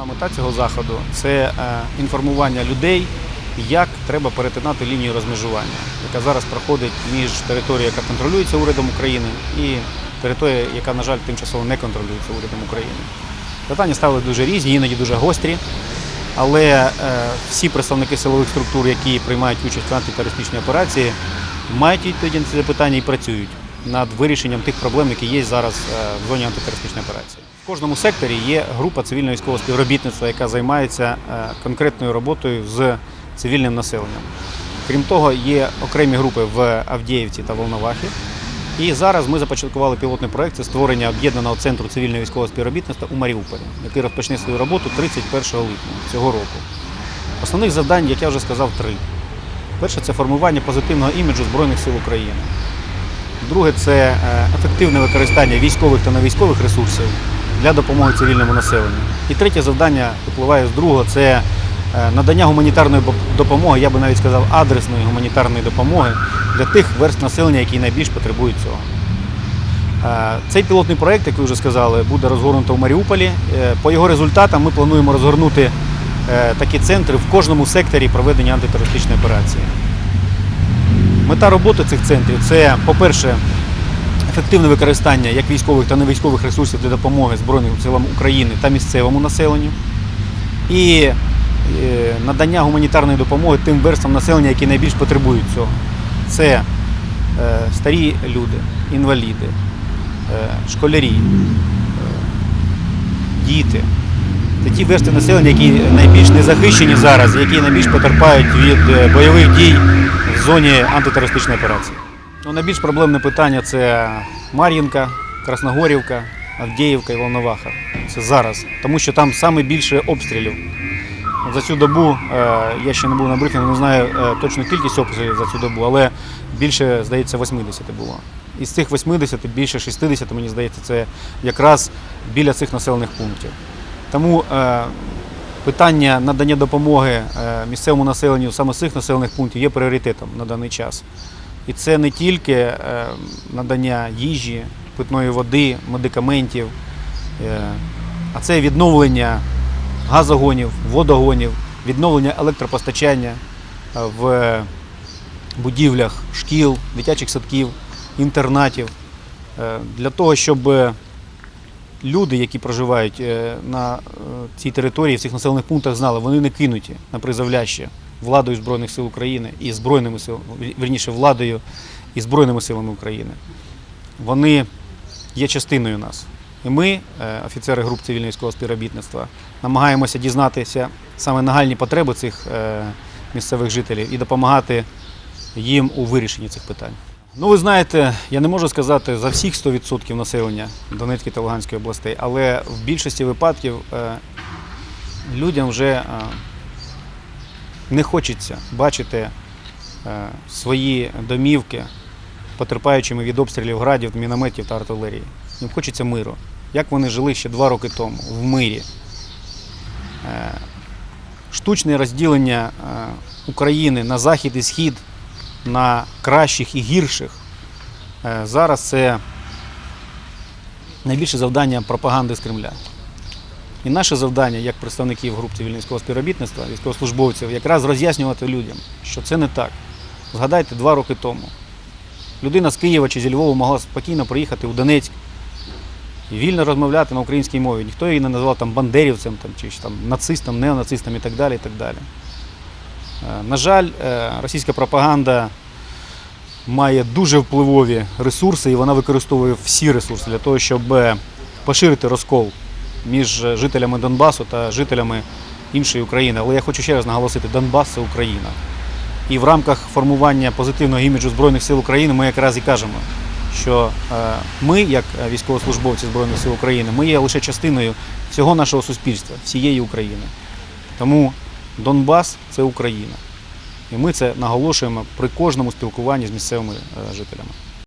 Основна мета цього заходу це е, інформування людей, як треба перетинати лінію розмежування, яка зараз проходить між територією, яка контролюється урядом України, і територією, яка, на жаль, тимчасово не контролюється урядом України. Питання ставили дуже різні, іноді дуже гострі. Але е, всі представники силових структур, які приймають участь в антитерористичній операції, мають відповіді на ці запитання і працюють над вирішенням тих проблем, які є зараз е, в зоні антитерористичної операції. В кожному секторі є група цивільного військового співробітництва, яка займається е, конкретною роботою з цивільним населенням. Крім того, є окремі групи в Авдіївці та Волновахі. І зараз ми започаткували пілотний проект це створення об'єднаного центру цивільного військового співробітництва у Маріуполі, який розпочне свою роботу 31 липня цього року. Основних завдань, як я вже сказав, три. Перше це формування позитивного іміджу Збройних сил України. Друге це е, ефективне використання військових та невійськових ресурсів для допомоги цивільному населенню. І третє завдання випливає з другого це е, надання гуманітарної допомоги, я би навіть сказав, адресної гуманітарної допомоги для тих верст населення, які найбільш потребують цього. Е, Цей пілотний проєкт, як ви вже сказали, буде розгорнуто в Маріуполі. Е, По його результатам ми плануємо розгорнути такі центри в кожному секторі проведення антитерористичної операції. Мета роботи цих центрів це, по-перше, ефективне використання як військових та невійськових ресурсів для допомоги Збройним силам України та місцевому населенню. І е, надання гуманітарної допомоги тим верствам населення, які найбільш потребують цього. Це е, старі люди, інваліди, е, школярі, діти. Це ті верстви населення, які найбільш незахищені зараз, які найбільш потерпають від бойових дій в зоні антитерористичної операції. Ну, найбільш проблемне питання це Мар'їнка, Красногорівка, Авдіївка і Волноваха. Це зараз, тому що там саме більше обстрілів. За цю добу е, я ще не був на брифінгу, не знаю е, точну кількість обстрілів за цю добу, але більше, здається, 80 було. Із цих 80 більше 60, мені здається, це якраз біля цих населених пунктів. Тому е, питання надання допомоги місцевому населенню саме з цих населених пунктів є пріоритетом на даний час. І це не тільки е, надання їжі, питної води, медикаментів, е, а це відновлення газогонів, водогонів, відновлення електропостачання е, в будівлях шкіл, дитячих садків, інтернатів, для того, щоб люди, які проживають на цій території, в цих населених пунктах, знали, вони не кинуті на призволяще владою Збройних сил України і Збройними силами, верніше, владою і Збройними силами України. Вони є частиною нас. І ми, е, офіцери груп цивільного військового співробітництва, намагаємося дізнатися саме нагальні потреби цих е, місцевих жителів і допомагати їм у вирішенні цих питань. Ну, ви знаєте, я не можу сказати за всіх 100% населення Донецької та Луганської областей, але в більшості випадків е, людям вже не хочеться бачити е, свої домівки потерпаючими від обстрілів градів, мінометів та артилерії. Їм хочеться миру. Як вони жили ще два роки тому в мирі. Е, Штучне розділення е, України на захід і схід, на кращих і гірших. Зараз це найбільше завдання пропаганди з Кремля. І наше завдання, як представників груп цивільного співробітництва, військовослужбовців, якраз роз'яснювати людям, що це не так. Згадайте два роки тому. Людина з Києва чи зі Львова могла спокійно приїхати у Донецьк і вільно розмовляти на українській мові. Ніхто її не називав там бандерівцем там, чи там, нацистом, неонацистом і так далі. І так далі. Е, На жаль, е, російська пропаганда має дуже впливові ресурси, і вона використовує всі ресурси для того, щоб е, поширити розкол між жителями Донбасу та жителями іншої України. Але я хочу ще раз наголосити: Донбас це Україна. І в рамках формування позитивного іміджу Збройних сил України ми якраз і кажемо, що е, ми, як військовослужбовці Збройних сил України, ми є лише частиною всього нашого суспільства, всієї України. Тому Донбас це Україна. І ми це наголошуємо при кожному спілкуванні з місцевими е, жителями.